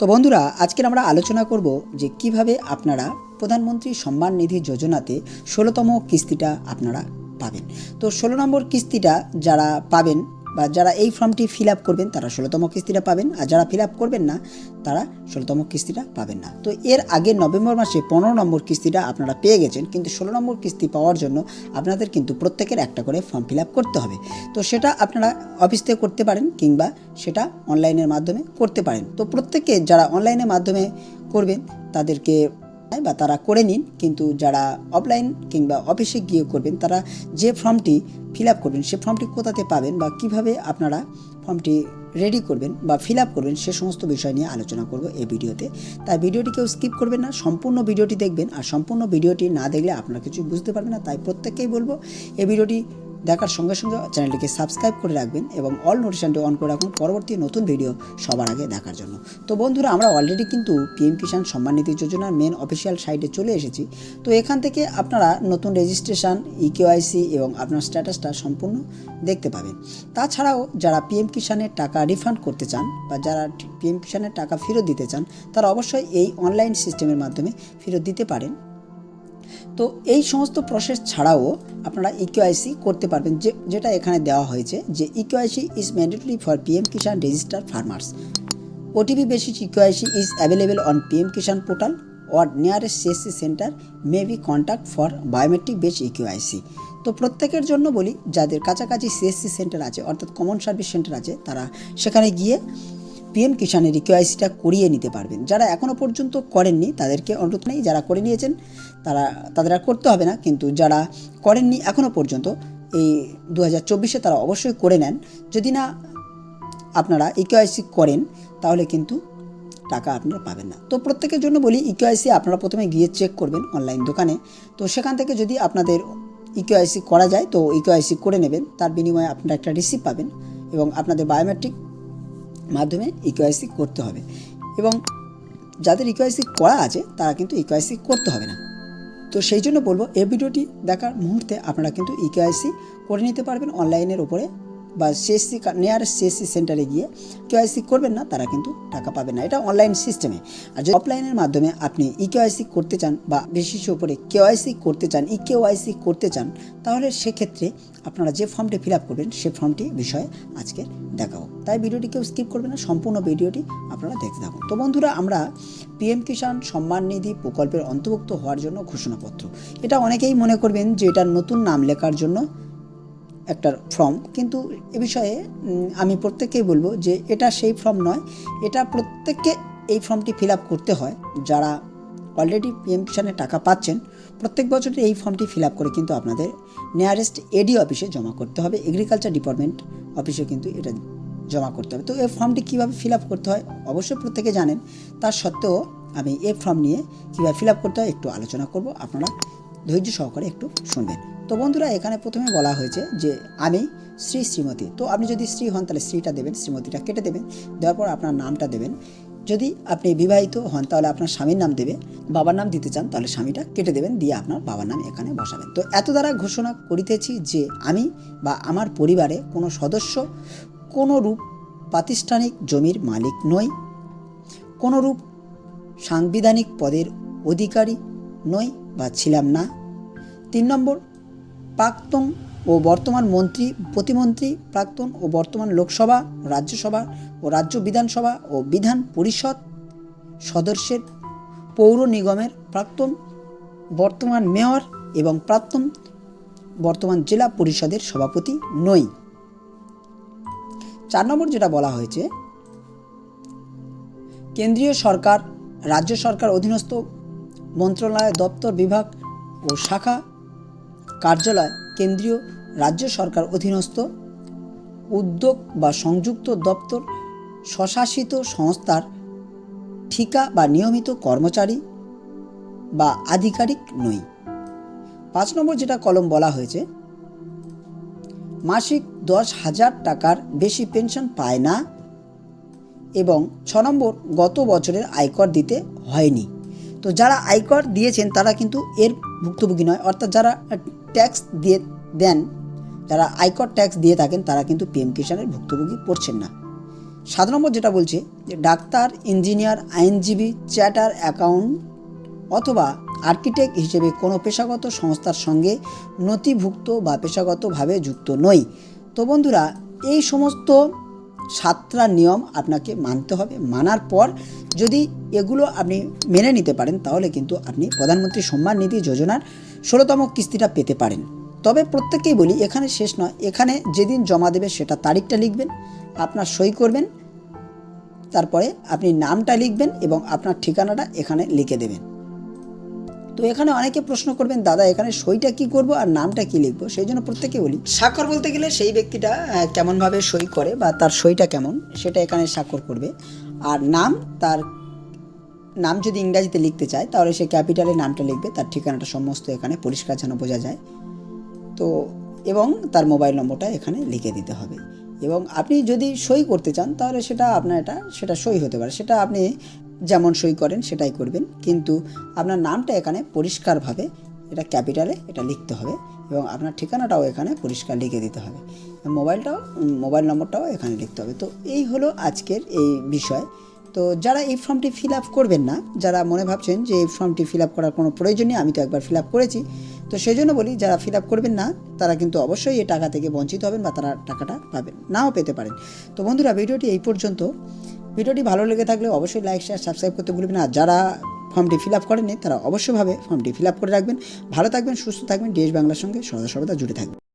তো বন্ধুরা, আজকের আমরা আলোচনা করব যে কীভাবে আপনারা প্রধানমন্ত্রী সম্মান নিধি যোজনাতে ষোলোতম কিস্তিটা আপনারা পাবেন। তো ষোলো নম্বর কিস্তিটা যারা পাবেন বা যারা এই ফর্মটি ফিল আপ করবেন, তারা ষোলোতম কিস্তিটা পাবেন। আর যারা ফিল আপ করবেন না, তারা ষোলোতম কিস্তিটা পাবেন না। তো এর আগে নভেম্বর মাসে পনেরো নম্বর কিস্তিটা আপনারা পেয়ে গেছেন, কিন্তু ষোলো নম্বর কিস্তি পাওয়ার জন্য আপনাদের কিন্তু প্রত্যেকের একটা করে ফর্ম ফিল আপ করতে হবে। তো সেটা আপনারা অফিস থেকে করতে পারেন, কিংবা সেটা অনলাইনের মাধ্যমে করতে পারেন। তো প্রত্যেকে যারা অনলাইনের মাধ্যমে করবেন, তাদেরকে বা তারা করে নিন, কিন্তু যারা অফলাইন কিংবা অফিসে গিয়ে করবেন, তারা যে ফর্মটি ফিল আপ করবেন, সে ফর্মটি কোথাতে পাবেন বা কীভাবে আপনারা ফর্মটি রেডি করবেন বা ফিল আপ করবেন, সে সমস্ত বিষয় নিয়ে আলোচনা করব এই ভিডিওতে। তাই ভিডিওটি কেউ স্কিপ করবেন না, সম্পূর্ণ ভিডিওটি দেখবেন, আর সম্পূর্ণ ভিডিওটি না দেখলে আপনারা কিছু বুঝতে পারবেন না। তাই প্রত্যেককেই বলব, এই ভিডিওটি দেখার সঙ্গে সঙ্গে চ্যানেলটিকে সাবস্ক্রাইব করে রাখবেন এবং অল নোটিফিকেশনটি অন করে রাখুন। পরবর্তী নতুন ভিডিও সবার আগে দেখার জন্য। তো বন্ধুরা, আমরা অলরেডি কিন্তু পিএম কিষাণ সম্মান নিধি যোজনার মেন অফিসিয়াল সাইটে চলে এসেছি। তো এখান থেকে আপনারা নতুন রেজিস্ট্রেশন ইকেওআইসি এবং আপনার স্ট্যাটাসটা সম্পূর্ণ দেখতে পাবেন। তাছাড়াও যারা পিএম কিষাণের টাকা রিফান্ড করতে চান বা যারা পিএম কিষাণের টাকা ফেরত দিতে চান, তারা অবশ্যই এই অনলাইন সিস্টেমের মাধ্যমে ফেরত দিতে পারেন। তো এই সমস্ত প্রসেস ছাড়াও আপনারা ইকিউআইসি করতে পারবেন, যে, যেটা এখানে দেওয়া হয়েছে, যে eKYC is mandatory for PM Kisan register farmers OTP basis eKYC is available on PM Kisan portal or nearest CSC centre may be contact for biometric base eKYC তো প্রত্যেকের জন্য বলি, যাদের কাছাকাছি সিএসসি সেন্টার আছে, অর্থাৎ কমন সার্ভিস সেন্টার আছে, তারা সেখানে গিয়ে পিএম কিষানের ইকিউআইসিটা করিয়ে নিতে পারবেন। যারা এখনও পর্যন্ত করেননি, তাদেরকে অনুরোধ নেই, যারা করে নিয়েছেন, তারা, তাদের আর করতে হবে না। কিন্তু যারা করেননি এখনও পর্যন্ত, এই দু হাজার চব্বিশে তারা অবশ্যই করে নেন। যদি না আপনারা ইকিউআইসি করেন, তাহলে কিন্তু টাকা আপনারা পাবেন না। তো প্রত্যেকের জন্য বলি ইকিউআইসি আপনারা প্রথমে গিয়ে চেক করবেন অনলাইন দোকানে। তো সেখান থেকে যদি আপনাদের ইকিউআইসি করা যায়, তো ইকিউআইসি করে নেবেন। তার বিনিময়ে আপনারা একটা রিসিপ্ট পাবেন এবং আপনাদের বায়োমেট্রিক মাধ্যমে ইকোয়াইসি করতে হবে। এবং যাদের ইকোয়াইসি করা আছে, তারা কিন্তু ইকোয়াইসি করতে হবে না। তো সেই জন্য বলব, এই ভিডিওটি দেখার মুহূর্তে আপনারা কিন্তু ইকেআইসি করে নিতে পারবেন অনলাইনের ওপরে বা সিএসসি নিয়ারেস্ট সিএসসি সেন্টারে গিয়ে কেওয়াইসি করবেন না, তারা কিন্তু টাকা পাবে না। এটা অনলাইন সিস্টেমে আর যদি অফলাইনের মাধ্যমে আপনি ই কেওয়াইসি করতে চান বা বিশেষ উপরে কেওয়াইসি করতে চান ই কেওয়াইসি করতে চান, তাহলে সেক্ষেত্রে আপনারা যে ফর্মটি ফিল আপ করবেন, সে ফর্মটি বিষয়ে আজকে দেখাবো। তাই ভিডিওটি কেউ স্কিপ করবেন না, সম্পূর্ণ ভিডিওটি আপনারা দেখতে থাকুন। তো বন্ধুরা, আমরা পিএম কিষাণ সম্মান নিধি প্রকল্পের অন্তর্ভুক্ত হওয়ার জন্য ঘোষণাপত্র। এটা অনেকেই মনে করবেন যে এটার নতুন নাম লেখার জন্য একটা ফর্ম কিন্তু এ বিষয়ে আমি প্রত্যেককেই বলব যে এটা সেই ফর্ম নয়, এটা প্রত্যেককে এই ফর্মটি ফিল আপ করতে হয়। যারা অলরেডি পিএম কিষাণের টাকা পাচ্ছেন, প্রত্যেক বছর এই ফর্মটি ফিল আপ করে কিন্তু আপনাদের নিয়ারেস্ট এডি অফিসে জমা করতে হবে। এগ্রিকালচার ডিপার্টমেন্ট অফিসে কিন্তু এটা জমা করতে হবে। তো এই ফর্মটি কীভাবে ফিল আপ করতে হয়, অবশ্যই প্রত্যেকে জানেন। তার সত্ত্বেও আমি এই ফর্ম নিয়ে কীভাবে ফিল আপ করতে হয় একটু আলোচনা করব। আপনারা ধৈর্য সহকারে একটু শুনবেন। তো বন্ধুরা, এখানে প্রথমে বলা হয়েছে যে আমি শ্রী শ্রীমতী। তো আপনি যদি শ্রী হন, তাহলে শ্রীটা দেবেন, শ্রীমতীটা কেটে দেবেন। দেওয়ার পর আপনার নামটা দেবেন। যদি আপনি বিবাহিত হন, তাহলে আপনার স্বামীর নাম দেবে। বাবার নাম দিতে চান, তাহলে স্বামীটা কেটে দেবেন, দিয়ে আপনার বাবার নাম এখানে বসাবেন। তো এত দ্বারা ঘোষণা করিতেছি যে আমি বা আমার পরিবারে কোনো সদস্য, কোনো রূপ প্রাতিষ্ঠানিক জমির মালিক নই কোনোরূপ সাংবিধানিক পদের অধিকারী নই বা ছিলাম না। তিন নম্বর প্রাক্তন ও বর্তমান মন্ত্রী, প্রতিমন্ত্রী, প্রাক্তন ও বর্তমান লোকসভা, রাজ্যসভা ও রাজ্য বিধানসভা ও বিধান পরিষদ সদস্যের পৌর নিগমের প্রাক্তন, বর্তমান মেয়র এবং প্রাক্তন, বর্তমান জেলা পরিষদের সভাপতি নই। চার নম্বর যেটা বলা হয়েছে, কেন্দ্রীয় সরকার, রাজ্য সরকার অধীনস্থ মন্ত্রণালয়, দপ্তর, বিভাগ ও শাখা কার্যালয়, কেন্দ্রীয় রাজ্য সরকার অধীনস্থ, উদ্যোগ বা সংযুক্ত দপ্তর, স্বশাসিত সংস্থার ঠিকা বা নিয়মিত কর্মচারী বা আধিকারিক নই। পাঁচ নম্বর যেটা কলম বলা হয়েছে, মাসিক দশ হাজার টাকার বেশি পেনশন পায় না এবং ছ নম্বর গত বছরের আয়কর দিতে হয়নি। তো যারা আয়কর দিয়েছেন তারা কিন্তু এর ভুক্তভোগী নয়, অর্থাৎ যারা ট্যাক্স দিয়ে দেন, যারা আয়কর ট্যাক্স দিয়ে থাকেন, তারা কিন্তু পিএম কিষাণের ভুক্তভোগী পড়ছেন না। সাত নম্বর যেটা বলছে, যে ডাক্তার, ইঞ্জিনিয়ার, আইনজীবী চ্যাটার অ্যাকাউন্ট অথবা আর্কিটেক্ট হিসেবে কোনো পেশাগত সংস্থার সঙ্গে নথিভুক্ত বা পেশাগতভাবে যুক্ত নই। তো বন্ধুরা, এই সমস্ত সাতটা নিয়ম আপনাকে মানতে হবে। মানার পর যদি এগুলো আপনি মেনে নিতে পারেন, তাহলে কিন্তু আপনি প্রধানমন্ত্রী সম্মান নিধি যোজনার ষোলোতম কিস্তিটা পেতে পারেন। তবে প্রত্যেকেই বলি, এখানে শেষ নয়। এখানে যেদিন জমা দেবে সেটা তারিখটা লিখবেন, আপনার সই করবেন, তারপরে আপনি নামটা লিখবেন এবং আপনার ঠিকানাটা এখানে লিখে দেবেন। তো এখানে অনেকে প্রশ্ন করবেন, দাদা, এখানে সইটা কি করব আর নামটা কি লিখব? সেই জন্য প্রত্যেকে বলি, স্বাক্ষর বলতে গেলে সেই ব্যক্তিটা কেমনভাবে সই করে বা তার সইটা কেমন, সেটা এখানে স্বাক্ষর করবে। আর নাম, তার নাম যদি ইংরাজিতে লিখতে চায়, তাহলে সে ক্যাপিটালে নামটা লিখবে, তার ঠিকানাটা সমস্ত এখানে পরিষ্কার যেন বোঝা যায়। তো, এবং তার মোবাইল নম্বরটা এখানে লিখে দিতে হবে। এবং আপনি যদি সই করতে চান, তাহলে সেটা আপনার এটা সেটা সই হতে পারে। সেটা আপনি যেমন সই করেন, সেটাই করবেন। কিন্তু আপনার নামটা এখানে পরিষ্কারভাবে এটা ক্যাপিটালে এটা লিখতে হবে এবং আপনার ঠিকানাটাও এখানে পরিষ্কার লিখে দিতে হবে। মোবাইলটাও মোবাইল নম্বরটাও এখানে লিখতে হবে। তো এই হলো আজকের এই বিষয়। তো যারা এই ফর্মটি ফিল আপ করবেন না, যারা মনে ভাবছেন যে এই ফর্মটি ফিল আপ করার কোনো প্রয়োজন নেই, আমি তো একবার ফিল আপ করেছি, তো সেই জন্য বলি যারা ফিল আপ করবেন না, তারা কিন্তু অবশ্যই এই টাকা থেকে বঞ্চিত হবেন বা তারা টাকাটা পাবেন, নাও পেতে পারেন। তো বন্ধুরা, ভিডিওটি এই পর্যন্ত। ভিডিওটি ভালো লেগে থাকলে অবশ্যই লাইক শেয়ার সাবস্ক্রাইব করতে ভুলবেন আর যারা ফর্মটি ফিল আপ করেননি, তারা অবশ্যভাবে ফর্মটি ফিল আপ করে রাখবেন। ভালো থাকবেন, সুস্থ থাকবেন ডিএস বাংলার সঙ্গে সদা সর্বদা জুড়ে থাকবেন।